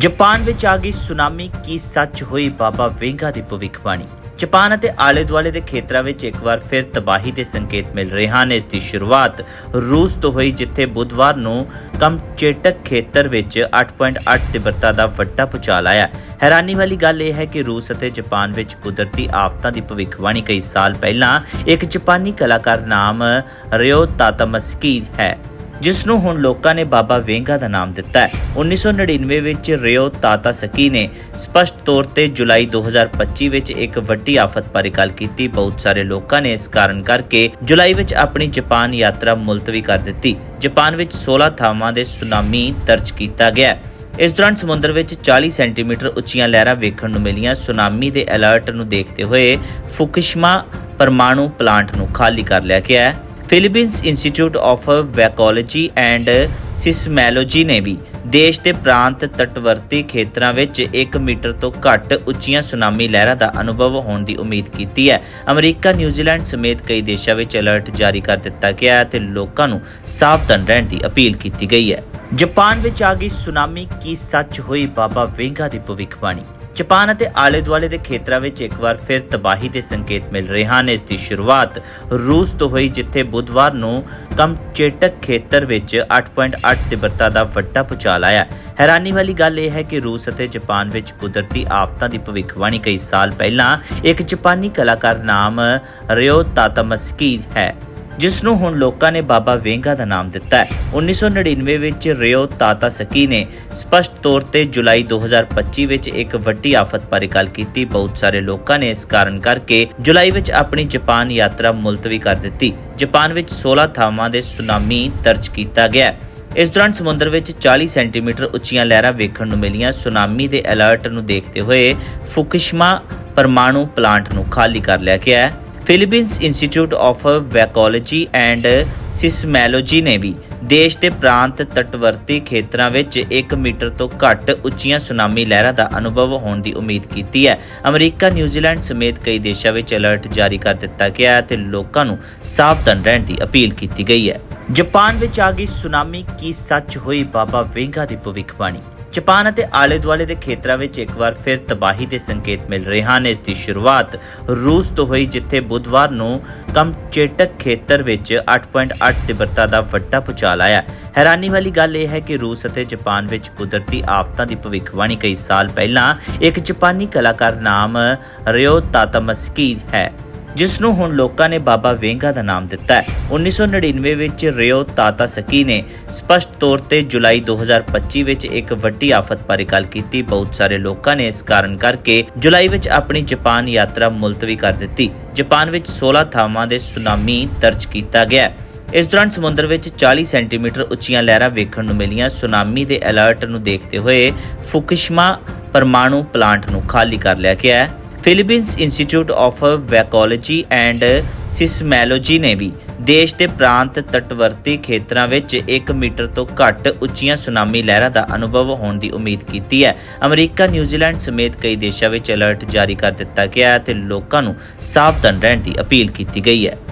Japan ਵਿੱਚ ਆ ਗਈ ਸੁਨਾਮੀ ਕੀ ਸੱਚ ਹੋਈ ਬਾਬਾ ਵੇਂਗਾ ਦੀ ਭਵਿੱਖਬਾਣੀ। ਜਾਪਾਨ ਅਤੇ ਆਲੇ ਦੁਆਲੇ ਦੇ ਖੇਤਰਾਂ ਵਿੱਚ ਇੱਕ ਵਾਰ ਫਿਰ ਤਬਾਹੀ ਦੇ ਸੰਕੇਤ ਮਿਲ ਰਹੇ ਹਨ। ਇਸ ਦੀ ਸ਼ੁਰੂਆਤ ਰੂਸ ਤੋਂ ਹੋਈ, ਜਿੱਥੇ ਬੁੱਧਵਾਰ ਨੂੰ ਕਮਚੇਟਕ ਖੇਤਰ ਵਿੱਚ 8.8 ਤੀਬਰਤਾ ਦਾ ਵੱਡਾ ਭੂਚਾਲ ਆਇਆ। ਹੈਰਾਨੀ ਵਾਲੀ ਗੱਲ ਇਹ ਹੈ ਕਿ ਰੂਸ ਅਤੇ ਜਾਪਾਨ ਵਿੱਚ ਕੁਦਰਤੀ ਆਫਤਾਂ ਦੀ ਭਵਿੱਖਬਾਣੀ ਕਈ ਸਾਲ ਪਹਿਲਾਂ ਇੱਕ ਜਾਪਾਨੀ ਕਲਾਕਾਰ ਨਾਮ ਰਿਓ ਤਾਤਾਮਸਕੀ ਹੈ। ਜਿਸ ਨੂੰ ਹੁਣ ਲੋਕਾਂ ਨੇ ਬਾਬਾ ਵੇਂਗਾ ਦਾ ਨਾਮ ਦਿੱਤਾ ਹੈ। 1999 ਵਿੱਚ ਰਿਓ ਤਾਤਾ ਸਕੀ ਨੇ ਸਪਸ਼ਟ ਤੌਰ ਤੇ ਜੁਲਾਈ 2025 ਵਿੱਚ ਇੱਕ ਵੱਡੀ ਆਫਤ ਬਾਰੇ ਗੱਲ ਕੀਤੀ। ਬਹੁਤ ਸਾਰੇ ਲੋਕਾਂ ਨੇ ਇਸ ਕਾਰਨ ਕਰਕੇ ਜੁਲਾਈ ਵਿੱਚ ਆਪਣੀ ਜਾਪਾਨ ਯਾਤਰਾ ਮੁਲਤਵੀ ਕਰ ਦਿੱਤੀ। ਜਾਪਾਨ ਵਿੱਚ 16 ਥਾਵਾਂ ਦੇ ਸੁਨਾਮੀ ਦਰਜ ਕੀਤਾ ਗਿਆ ਇਸ ਦੌਰਾਨ ਸਮੁੰਦਰ ਵਿੱਚ 40 ਸੈਂਟੀਮੀਟਰ ਉੱਚੀਆਂ ਲਹਿਰਾਂ ਵੇਖਣ ਨੂੰ ਮਿਲੀਆਂ। ਸੁਨਾਮੀ ਦੇ ਅਲਰਟ ਨੂੰ ਦੇਖਦੇ ਹੋਏ ਫੁਕੁਸ਼ਿਮਾ ਪਰਮਾਣੂ ਪਲਾਂਟ ਨੂੰ ਖਾਲੀ ਕਰ ਲਿਆ ਗਿਆ ਹੈ। Philippines Institute of Volcanology and Seismology ਨੇ ਵੀ ਦੇਸ਼ ਦੇ ਪ੍ਰਾਂਤ ਤਟਵਰਤੀ ਖੇਤਰਾਂ ਵਿੱਚ 1 ਮੀਟਰ ਤੋਂ ਘੱਟ ਉੱਚੀਆਂ ਸੁਨਾਮੀ ਲਹਿਰਾਂ ਦਾ ਅਨੁਭਵ ਹੋਣ ਦੀ ਉਮੀਦ ਕੀਤੀ ਹੈ। ਅਮਰੀਕਾ ਨਿਊਜ਼ੀਲੈਂਡ ਸਮੇਤ ਕਈ ਦੇਸ਼ਾਂ ਵਿੱਚ ਅਲਰਟ ਜਾਰੀ ਕਰ ਦਿੱਤਾ ਗਿਆ ਹੈ ਤੇ ਲੋਕਾਂ ਨੂੰ ਸਾਵਧਾਨ ਰਹਿਣ ਦੀ ਅਪੀਲ ਕੀਤੀ ਗਈ ਹੈ। ਜਾਪਾਨ ਵਿੱਚ ਆ ਗਈ ਸੁਨਾਮੀ ਕੀ ਸੱਚ ਹੋਈ ਬਾਬਾ ਵੇਂਗਾ ਦੀ ਭਵਿੱਖਬਾਣੀ। ਜਾਪਾਨ ਅਤੇ ਆਲੇ ਦੁਆਲੇ ਦੇ ਖੇਤਰਾਂ ਵਿੱਚ ਇੱਕ ਵਾਰ ਫਿਰ ਤਬਾਹੀ ਦੇ ਸੰਕੇਤ ਮਿਲ ਰਹੇ ਹਨ। ਇਸ ਦੀ ਸ਼ੁਰੂਆਤ ਰੂਸ ਤੋਂ ਹੋਈ, ਜਿੱਥੇ ਬੁੱਧਵਾਰ ਨੂੰ ਕਮਚੇਟਕ ਖੇਤਰ ਵਿੱਚ 8.8 ਤੀਬਰਤਾ ਦਾ ਵੱਡਾ ਭੂਚਾਲ ਆਇਆ। ਹੈਰਾਨੀ ਵਾਲੀ ਗੱਲ ਇਹ ਹੈ ਕਿ ਰੂਸ ਅਤੇ ਜਾਪਾਨ ਵਿੱਚ ਕੁਦਰਤੀ ਆਫਤਾਂ ਦੀ ਭਵਿੱਖਬਾਣੀ ਕਈ ਸਾਲ ਪਹਿਲਾਂ ਇੱਕ ਜਾਪਾਨੀ ਕਲਾਕਾਰ ਨਾਮ ਰਿਓ ਤਾਤਾਮਸਕੀ ਹੈ। ਜਿਸ ਨੂੰ ਹੁਣ ਲੋਕਾਂ ਨੇ ਬਾਬਾ ਵੇਂਗਾ ਦਾ ਨਾਮ ਦਿੱਤਾ ਹੈ। 1999 ਵਿੱਚ ਰਿਓ ਤਾਤਾ ਸਕੀ ਨੇ ਸਪਸ਼ਟ ਤੌਰ ਤੇ ਜੁਲਾਈ 2025 ਵਿੱਚ ਇੱਕ ਵੱਡੀ ਆਫਤ ਬਾਰੇ ਗੱਲ ਕੀਤੀ। ਬਹੁਤ ਸਾਰੇ ਲੋਕਾਂ ਨੇ ਇਸ ਕਾਰਨ ਕਰਕੇ ਜੁਲਾਈ ਵਿੱਚ ਆਪਣੀ ਜਾਪਾਨ ਯਾਤਰਾ ਮੁਲਤਵੀ ਕਰ ਦਿੱਤੀ। ਜਾਪਾਨ ਵਿੱਚ 16 ਥਾਵਾਂ ਦੇ ਸੁਨਾਮੀ ਦਰਜ ਕੀਤਾ ਗਿਆ ਇਸ ਦੌਰਾਨ ਸਮੁੰਦਰ ਵਿੱਚ 40 ਸੈਂਟੀਮੀਟਰ ਉੱਚੀਆਂ ਲਹਿਰਾਂ ਵੇਖਣ ਨੂੰ ਮਿਲੀਆਂ। ਸੁਨਾਮੀ ਦੇ ਅਲਰਟ ਨੂੰ ਦੇਖਦੇ ਹੋਏ ਫੁਕੁਸ਼ਿਮਾ ਪਰਮਾਣੂ ਪਲਾਂਟ ਨੂੰ ਖਾਲੀ ਕਰ ਲਿਆ ਗਿਆ ਹੈ। Philippines Institute of Volcanology and Seismology ਨੇ ਵੀ ਦੇਸ਼ ਦੇ ਪ੍ਰਾਂਤ ਤਟਵਰਤੀ ਖੇਤਰਾਂ ਵਿੱਚ 1 ਮੀਟਰ ਤੋਂ ਘੱਟ ਉੱਚੀਆਂ ਸੁਨਾਮੀ ਲਹਿਰਾਂ ਦਾ ਅਨੁਭਵ ਹੋਣ ਦੀ ਉਮੀਦ ਕੀਤੀ ਹੈ। ਅਮਰੀਕਾ ਨਿਊਜ਼ੀਲੈਂਡ ਸਮੇਤ ਕਈ ਦੇਸ਼ਾਂ ਵਿੱਚ ਅਲਰਟ ਜਾਰੀ ਕਰ ਦਿੱਤਾ ਗਿਆ ਹੈ ਤੇ ਲੋਕਾਂ ਨੂੰ ਸਾਵਧਾਨ ਰਹਿਣ ਦੀ ਅਪੀਲ ਕੀਤੀ ਗਈ ਹੈ। ਜਾਪਾਨ ਵਿੱਚ ਆ ਗਈ ਸੁਨਾਮੀ ਕੀ ਸੱਚ ਹੋਈ? ਬਾਬਾ ਵੇਂਗਾ ਦੀ ਭਵਿੱਖਬਾਣੀ। ਜਾਪਾਨ ਅਤੇ ਆਲੇ ਦੁਆਲੇ ਦੇ ਖੇਤਰਾਂ ਵਿੱਚ ਇੱਕ ਵਾਰ ਫਿਰ ਤਬਾਹੀ ਦੇ ਸੰਕੇਤ ਮਿਲ ਰਹੇ ਹਨ। ਇਸ ਦੀ ਸ਼ੁਰੂਆਤ ਰੂਸ ਤੋਂ ਹੋਈ, ਜਿੱਥੇ ਬੁੱਧਵਾਰ ਨੂੰ ਕਮਚੇਟਕ ਖੇਤਰ ਵਿੱਚ 8.8 ਤੀਬਰਤਾ ਦਾ ਵੱਡਾ ਭੂਚਾਲ ਆਇਆ। ਹੈਰਾਨੀ ਵਾਲੀ ਗੱਲ ਇਹ ਹੈ ਕਿ ਰੂਸ ਅਤੇ ਜਾਪਾਨ ਵਿੱਚ ਕੁਦਰਤੀ ਆਫਤਾਂ ਦੀ ਭਵਿੱਖਬਾਣੀ ਕਈ ਸਾਲ ਪਹਿਲਾਂ ਇੱਕ ਜਾਪਾਨੀ ਕਲਾਕਾਰ ਨਾਮ ਰਿਓ ਤਾਤਾਮਸਕੀ ਹੈ। ਜਿਸ ਨੂੰ ਹੁਣ ਲੋਕਾਂ ਨੇ ਬਾਬਾ ਵੇਂਗਾ ਦਾ ਨਾਮ ਦਿੱਤਾ ਹੈ। 1999 ਵਿੱਚ ਰਿਓ ਤਾਤਾ ਸਕੀ ਨੇ ਸਪਸ਼ਟ ਤੌਰ ਤੇ ਜੁਲਾਈ 2025 ਵਿੱਚ ਇੱਕ ਵੱਡੀ ਆਫਤ ਬਾਰੇ ਗੱਲ ਕੀਤੀ। ਬਹੁਤ ਸਾਰੇ ਲੋਕਾਂ ਨੇ ਇਸ ਕਾਰਨ ਕਰਕੇ ਜੁਲਾਈ ਵਿੱਚ ਆਪਣੀ ਜਾਪਾਨ ਯਾਤਰਾ ਮੁਲਤਵੀ ਕਰ ਦਿੱਤੀ। ਜਾਪਾਨ ਵਿੱਚ 16 ਥਾਵਾਂ ਦੇ ਸੁਨਾਮੀ ਦਰਜ ਕੀਤਾ ਗਿਆ ਇਸ ਦੌਰਾਨ ਸਮੁੰਦਰ ਵਿੱਚ 40 ਸੈਂਟੀਮੀਟਰ ਉੱਚੀਆਂ ਲਹਿਰਾਂ ਵੇਖਣ ਨੂੰ ਮਿਲੀਆਂ। ਸੁਨਾਮੀ ਦੇ ਅਲਰਟ ਨੂੰ ਦੇਖਦੇ ਹੋਏ ਫੁਕੁਸ਼ਿਮਾ ਪਰਮਾਣੂ ਪਲਾਂਟ ਨੂੰ ਖਾਲੀ ਕਰ ਲਿਆ ਗਿਆ ਹੈ। Philippines Institute of Volcanology and Seismology ਨੇ ਵੀ ਦੇਸ਼ ਦੇ ਪ੍ਰਾਂਤ ਤਟਵਰਤੀ ਖੇਤਰਾਂ ਵਿੱਚ 1 ਮੀਟਰ ਤੋਂ ਘੱਟ ਉੱਚੀਆਂ ਸੁਨਾਮੀ ਲਹਿਰਾਂ ਦਾ ਅਨੁਭਵ ਹੋਣ ਦੀ ਉਮੀਦ ਕੀਤੀ ਹੈ। ਅਮਰੀਕਾ ਨਿਊਜ਼ੀਲੈਂਡ ਸਮੇਤ ਕਈ ਦੇਸ਼ਾਂ ਵਿੱਚ ਅਲਰਟ ਜਾਰੀ ਕਰ ਦਿੱਤਾ ਗਿਆ ਹੈ ਤੇ ਲੋਕਾਂ ਨੂੰ ਸਾਵਧਾਨ ਰਹਿਣ ਦੀ ਅਪੀਲ ਕੀਤੀ ਗਈ ਹੈ।